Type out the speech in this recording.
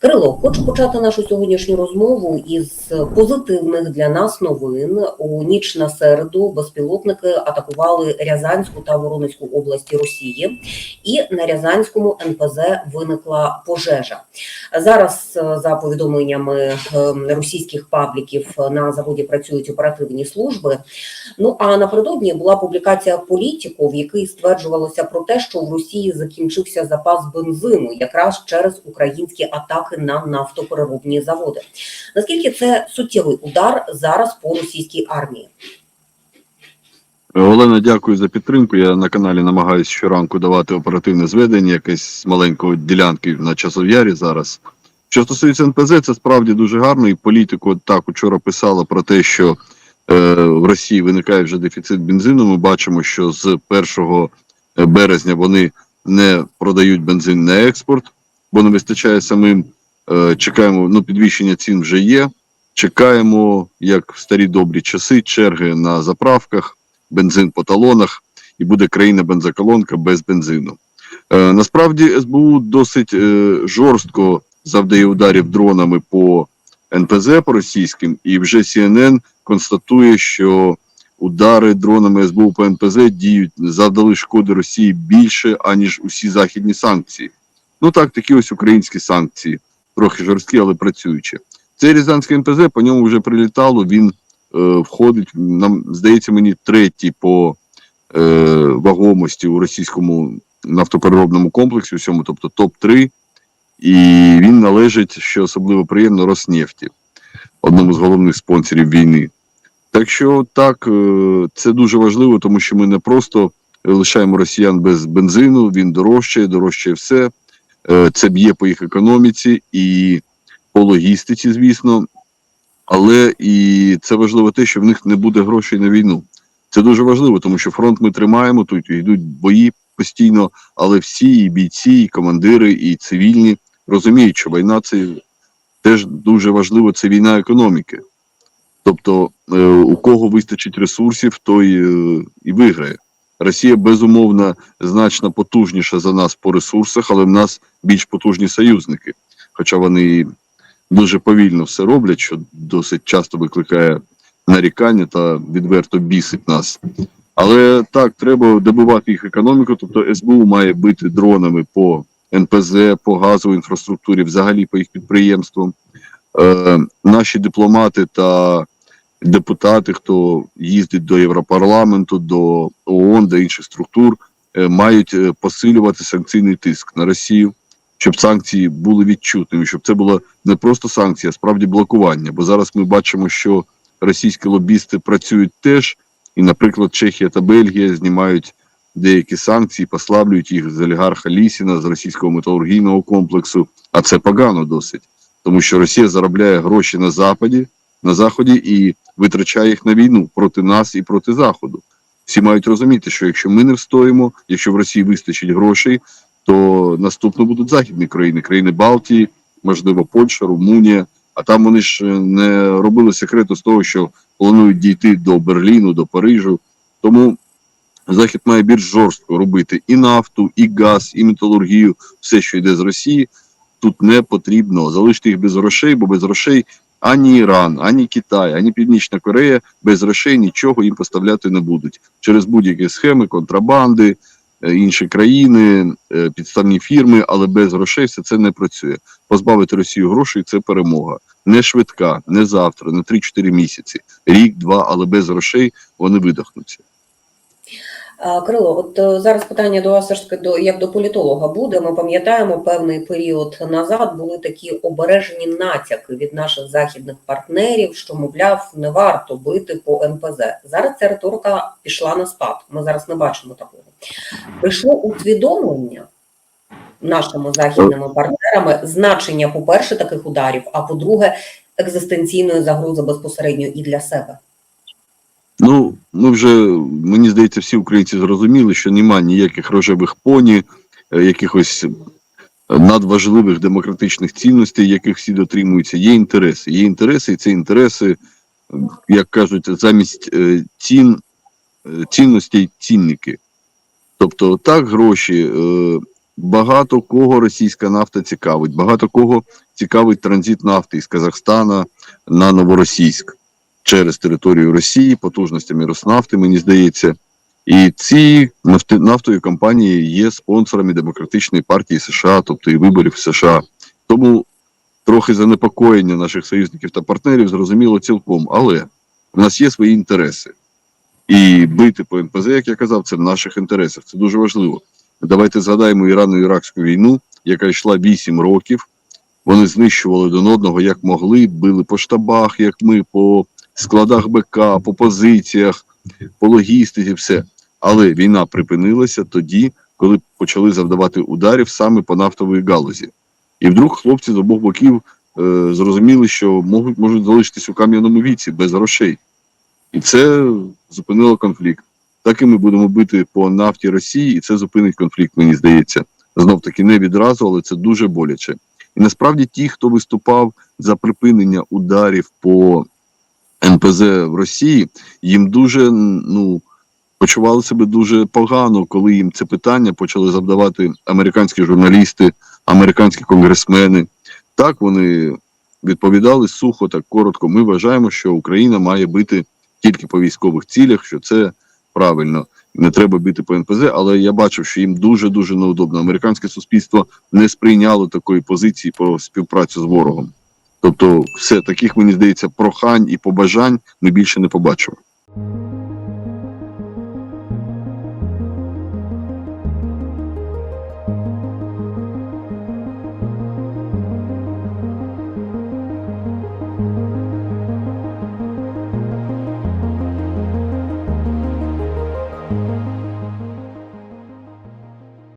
Кирило, хочу почати нашу сьогоднішню розмову із позитивних для нас новин. У ніч на середу безпілотники атакували Рязанську та Воронезьку області Росії, і на Рязанському НПЗ виникла пожежа. Зараз, е, за повідомленнями е, російських пабліків, на заводі працюють оперативні служби. Ну а напередодні була публікація політику, в якій стверджувалося про те, що в Росії закінчився запас бензину, якраз через українські атаки на нафтопереробні заводи. Наскільки це суттєвий удар зараз по російській армії? Олена, дякую за підтримку. Я на каналі намагаюся щоранку давати оперативне зведення, якесь з маленької ділянки на часов'ярі зараз. Що стосується НПЗ, це справді дуже гарно. І політику так учора писала про те, що е, в Росії виникає вже дефіцит бензину. Ми бачимо, що з 1 березня вони не продають бензин на експорт, бо не вистачає самим. Е, чекаємо, ну підвищення цін вже є. Чекаємо, як в старі добрі часи, черги на заправках, бензин по талонах, і буде країна бензоколонка без бензину. Е, насправді СБУ досить е, жорстко завдає ударів дронами по НПЗ по російським, і вже CNN констатує, що удари дронами СБУ по НПЗ діють завдали шкоди Росії більше, аніж усі західні санкції. Ну так, такі ось українські санкції, трохи жорсткі, але працюючі. Цей Рязанський НПЗ по ньому вже прилітало. Він е, входить, нам здається, мені третій по е, вагомості у російському нафтопереробному комплексі, усьому, тобто топ-3. І він належить, що особливо приємно, Роснефті, одному з головних спонсорів війни. Так що так, е, це дуже важливо, тому що ми не просто лишаємо росіян без бензину, він дорожчає, дорожчає все. Е, Це б'є по їх економіці і по логістиці, звісно. Але і це важливо те, що в них не буде грошей на війну. Це дуже важливо, тому що фронт ми тримаємо, тут йдуть бої постійно, але всі, і бійці, і командири, і цивільні розуміють, що війна це теж дуже важливо, це війна економіки. Тобто, е, у кого вистачить ресурсів, той е, і виграє. Росія безумовно значно потужніша за нас по ресурсах, але в нас більш потужні союзники. Хоча вони дуже повільно все роблять, що досить часто викликає нарікання та відверто бісить нас. Але так, треба добивати їх економіку, тобто СБУ має бити дронами по НПЗ, по газовій інфраструктурі, взагалі по їх підприємствам. Е, наші дипломати та депутати, хто їздить до Європарламенту, до ООН, до інших структур, е, мають е, посилювати санкційний тиск на Росію, щоб санкції були відчутними, щоб це було не просто санкція, а справді блокування. Бо зараз ми бачимо, що російські лобісти працюють теж, і, наприклад, Чехія та Бельгія знімають деякі санкції, послаблюють їх з олігарха Лісіна, з російського металургійного комплексу. А це погано досить, тому що Росія заробляє гроші на Западі, на Заході і витрачає їх на війну проти нас і проти Заходу. Всі мають розуміти, що якщо ми не встоїмо, якщо в Росії вистачить грошей, то наступно будуть західні країни, країни Балтії, можливо, Польща, Румунія. А там вони ж е, не робили секрету з того, що планують дійти до Берліну, до Парижу. Тому Захід має більш жорстко робити і нафту, і газ, і металургію, все, що йде з Росії. Тут не потрібно залишити їх без грошей, бо без грошей ані Іран, ані Китай, ані Північна Корея без грошей нічого їм поставляти не будуть через будь-які схеми, контрабанди, е, інші країни, е, підставні фірми, але без грошей все це не працює. Позбавити Росію грошей це перемога. Не швидка, не завтра, не 3-4 місяці, рік, два, але без грошей вони видохнуться. Е, Кирило, от е, зараз питання до вас все ж таки як до політолога буде. Ми пам'ятаємо певний період назад були такі обережені натяки від наших західних партнерів, що мовляв не варто бити по НПЗ. Зараз ця риторика пішла на спад. Ми зараз не бачимо такого. Прийшло усвідомлення нашими західними партнерами значення, по-перше, таких ударів, а по-друге, екзистенційної загрози безпосередньо і для себе. Ну, вже, мені здається, всі українці зрозуміли, що немає ніяких рожевих поні, е, якихось надважливих демократичних цінностей, яких всі дотримуються. Є інтереси. Є інтереси, і це інтереси, як кажуть, замість е, цін, е, цінностей цінники. Тобто, так, гроші. Багато кого російська нафта цікавить, багато кого цікавить транзит нафти із Казахстана на Новоросійськ через територію Росії, потужностями Роснафти, мені здається. І ці нафти, нафтові компанії є спонсорами демократичної партії США, тобто і виборів США. Тому трохи занепокоєння наших союзників та партнерів зрозуміло цілком. Але в нас є свої інтереси. І бити по НПЗ, як я казав, це в наших інтересах. Це дуже важливо. Давайте згадаємо Ірано-Іракську війну, яка йшла 8 років. Вони знищували один одного як могли, били по штабах, як ми, по складах БК, по позиціях, по логістиці, все. Але війна припинилася тоді, коли почали завдавати ударів саме по нафтовій галузі. І вдруг хлопці з обох боків е, зрозуміли, що можуть, можуть залишитись у кам'яному віці без грошей. І це зупинило конфлікт. Так і ми будемо бити по нафті Росії, і це зупинить конфлікт, мені здається. Знов таки не відразу, але це дуже боляче. І насправді ті, хто виступав за припинення ударів по НПЗ в Росії, їм дуже ну почували себе дуже погано, коли їм це питання почали завдавати американські журналісти, американські конгресмени. Так вони відповідали сухо, так коротко. Ми вважаємо, що Україна має бити тільки по військових цілях, що це правильно. Не треба бити по НПЗ, але я бачив, що їм дуже дуже неудобно. Американське суспільство не сприйняло такої позиції про співпрацю з ворогом. Тобто, все таких мені здається прохань і побажань ми більше не побачимо.